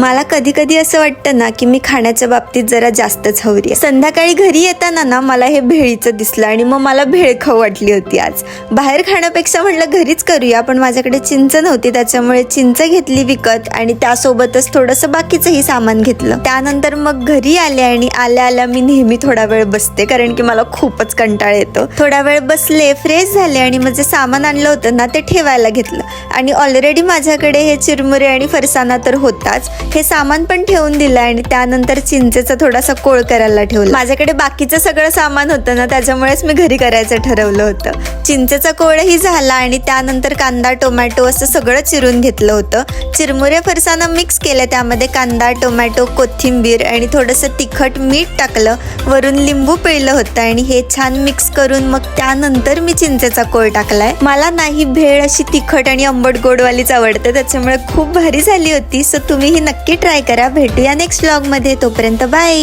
मला कधी कधी असं वाटतं ना की मी खाण्याच्या बाबतीत जरा जास्तच हवरी आहे. संध्याकाळी घरी येताना ना मला हे भेळीचं दिसलं आणि मग मला भेळ खाऊ वाटली होती आज. बाहेर खाण्यापेक्षा म्हटलं घरीच करूया पण माझ्याकडे चिंच नव्हती त्याच्यामुळे चिंच घेतली विकत आणि त्यासोबतच थोडंसं बाकीचंही सामान घेतलं. त्यानंतर मग घरी आले आणि आल्या आल्या मी नेहमी थोडा वेळ बसते कारण की मला खूपच कंटाळ येतो. थोडा वेळ बसले फ्रेश झाले आणि मग जे सामान आणलं होतं ना ते ठेवायला घेतलं. आणि ऑलरेडी माझ्याकडे हे चिरमुरे आणि फरसाणा तर होताच. हे सामान पण ठेवून दिलं आणि त्यानंतर चिंचेचा थोडासा कोळ करायला ठेवला. माझ्याकडे बाकीचं सगळं सामान होतं ना त्याच्यामुळेच मी घरी करायचं ठरवलं होतं. चिंचेचा कोळही झाला आणि त्यानंतर कांदा टोमॅटो असं सगळं चिरून घेतलं होतं. चिरमुरे फरसानं मिक्स केलं त्यामध्ये कांदा टोमॅटो कोथिंबीर आणि थोडंसं तिखट मीठ टाकलं. वरून लिंबू पिळलं होतं आणि हे छान मिक्स करून मग त्यानंतर मी चिंचेचा कोळ टाकलाय. मला नाही भेळ अशी तिखट आणि आंबट गोडवालीच आवडते त्याच्यामुळे खूप भारी झाली होती. सो तुम्हीही नक्की नक्की ट्राय करा. भेटूया नेक्स्ट ब्लॉगमध्ये तोपर्यंत बाय